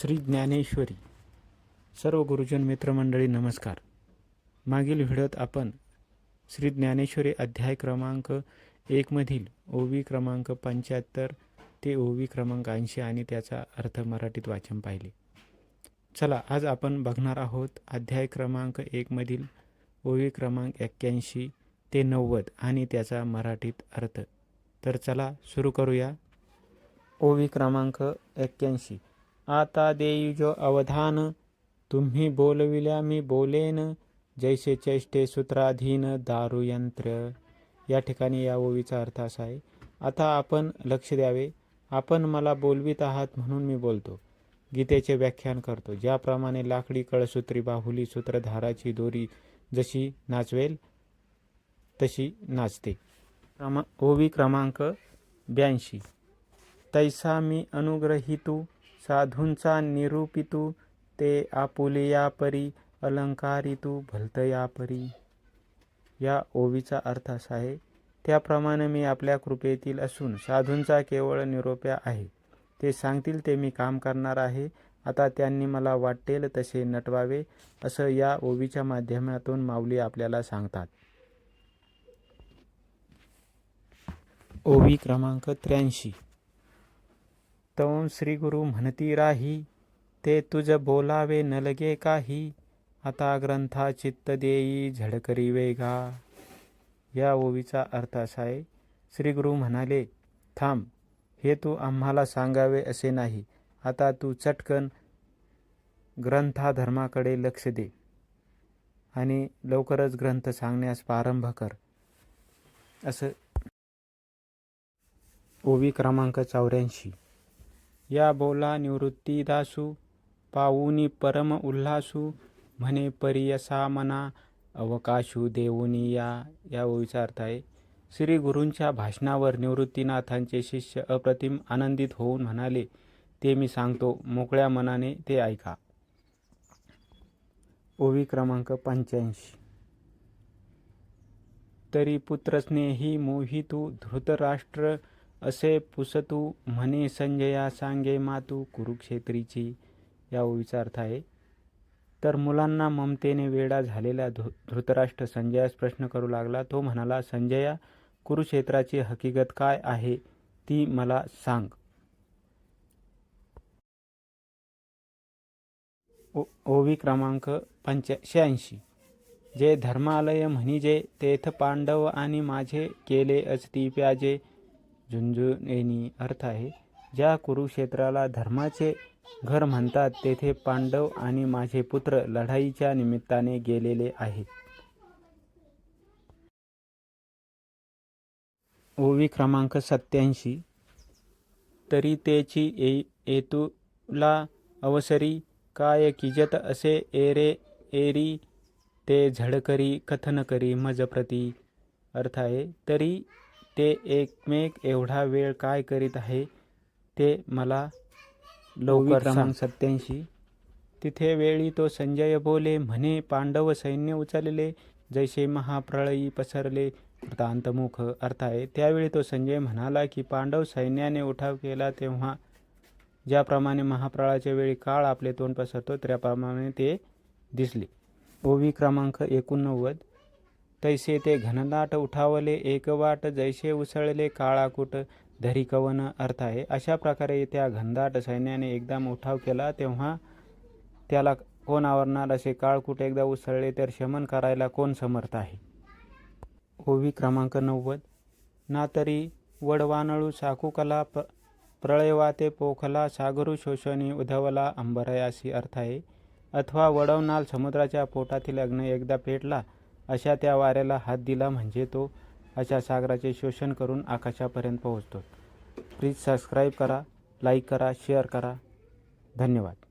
श्री ज्ञानेश्वरी. सर्व गुरुजन मित्रमंडळी नमस्कार. मागील व्हिडिओत आपण श्री ज्ञानेश्वरी अध्याय क्रमांक एकमधील ओवी क्रमांक पंच्याहत्तर ते ओवी क्रमांक ऐंशी आणि त्याचा अर्थ मराठीत वाचन पाहिले. चला आज आपण बघणार आहोत अध्याय क्रमांक एकमधील ओवी क्रमांक एक्क्याऐंशी ते नव्वद आणि त्याचा मराठीत अर्थ. तर चला सुरू करूया. ओवी क्रमांक एक्क्याऐंशी. आता देई जो अवधान तुम्ही बोलविल्या मी बोलेन जैसे चेष्टे सूत्राधीन दारुयंत्र या ठिकाणी या ओवीचा अर्थ असा आहे आता आपण लक्ष द्यावे आपण मला बोलवित आहात म्हणून मी बोलतो. गीतेचे व्याख्यान करतो ज्याप्रमाणे लाकडी कळसूत्री बाहुली सूत्रधाराची दोरी जशी नाचवेल तशी नाचते. क्रमा ओवी क्रमांक ब्याऐंशी. तैसा मी अनुग्रहितू साधूंचा निरूपितू ते आपुलिया परी अलंकारितू भलतया परी या ओवीचा अर्थ असा आहे त्याप्रमाणे मी आपल्या कृपेतील असून साधूंचा केवळ निरोप्या आहे. ते सांगतील ते मी काम करणार आहे. आता त्यांनी मला वाटेल तसे नटवावे असं या ओवीच्या माध्यमातून माऊली आपल्याला सांगतात. ओवी क्रमांक त्र्याऐंशी. तव श्री गुरु म्हणती राही ते तुझ बोलावे न लगे काही आता ग्रंथा चित्त देई झडकरी वेगा या ओवीचा अर्थ असा आहे श्री गुरु म्हणाले थांब हे तू आम्हाला सांगावे असे नाही आता तू चटकन ग्रंथाधर्माकडे लक्ष दे आणि लवकरच ग्रंथ सांगण्यास प्रारंभ कर. असं ओवी क्रमांक चौऱ्याऐंशी. या बोला निवृत्ती दासू पाऊनी परम उल्हासू म्हणे परियसा मना अवकाशू देऊनी या या ओळीचा अर्थ आहे. श्री गुरूंच्या भाषणावर निवृत्तीनाथांचे शिष्य अप्रतिम आनंदित होऊन म्हणाले ते मी सांगतो मोकळ्या मनाने ते ऐका. ओवी क्रमांक पंच्याऐंशी. तरी पुत्रस्नेही मोहितू धृतराष्ट्र असे पुसतू म्हणे संजया सांगे मातू कुरुक्षेत्रीची या ओवीचा अर्थ आहे तर मुलांना ममतेने वेडा झालेला धृ धृतराष्ट्र संजयास प्रश्न करू लागला. तो म्हणाला संजया कुरुक्षेत्राची हकीकत काय आहे ती मला सांग. ओ ओवी क्रमांक पंच्या शहाऐंशी जे धर्मालय म्हणजे तेथ पांडव आणि माझे केले असती प्याजे झुंजुनेनी अर्थ आहे ज्या कुरुक्षेत्राला धर्माचे घर म्हणतात तेथे पांडव आणि माझे पुत्र लढाईच्या निमित्ताने गेलेले आहेत. ओवी क्रमांक सत्याऐंशी तरी तेची ए येतुला अवसरी काय किजत असे एरे एरी ते झडकरी कथन करी मज प्रती अर्थ आहे. तरी ते एकमेक एवढा वेळ काय करीत आहे ते मला लवकर क्रमांक सत्याऐंशी. तिथे वेळी तो संजय बोले म्हणे पांडव सैन्य उचलले जैसे महाप्रळयी पसरले. वृत्तांतमुख अर्थ आहे त्यावेळी तो संजय म्हणाला की पांडव सैन्याने उठाव केला तेव्हा ज्याप्रमाणे महाप्रळाच्या वेळी काळ आपले तोंड पसरतो त्याप्रमाणे ते दिसले. ओवी क्रमांक एकोणनव्वद. तैसे ते घनदाट उठावले एकवाट जैसे उसळले काळाकूट धरी कवन अर्थ आहे अशा प्रकारे त्या घनदाट सैन्याने एकदम उठाव केला तेव्हा त्याला कोण आवरणार असे काळकूट एकदा उसळले तर शमन करायला कोण समर्थ आहे? ओवी क्रमांक नव्वद. ना तरी वडवानळू साकुकला प प्रळयवाते पोखला सागरू शोषणी उधवला अंबरयासी अर्थ आहे अथवा वडवनाल समुद्राच्या पोटातील अग्न एकदा पेटला अशा त्या वाऱ्याला हात दिला म्हणजे तो अशा सागराचे शोषण करून आकाशापर्यंत पोहोचतो. प्लीज सबस्क्राईब करा लाईक करा शेअर करा. धन्यवाद.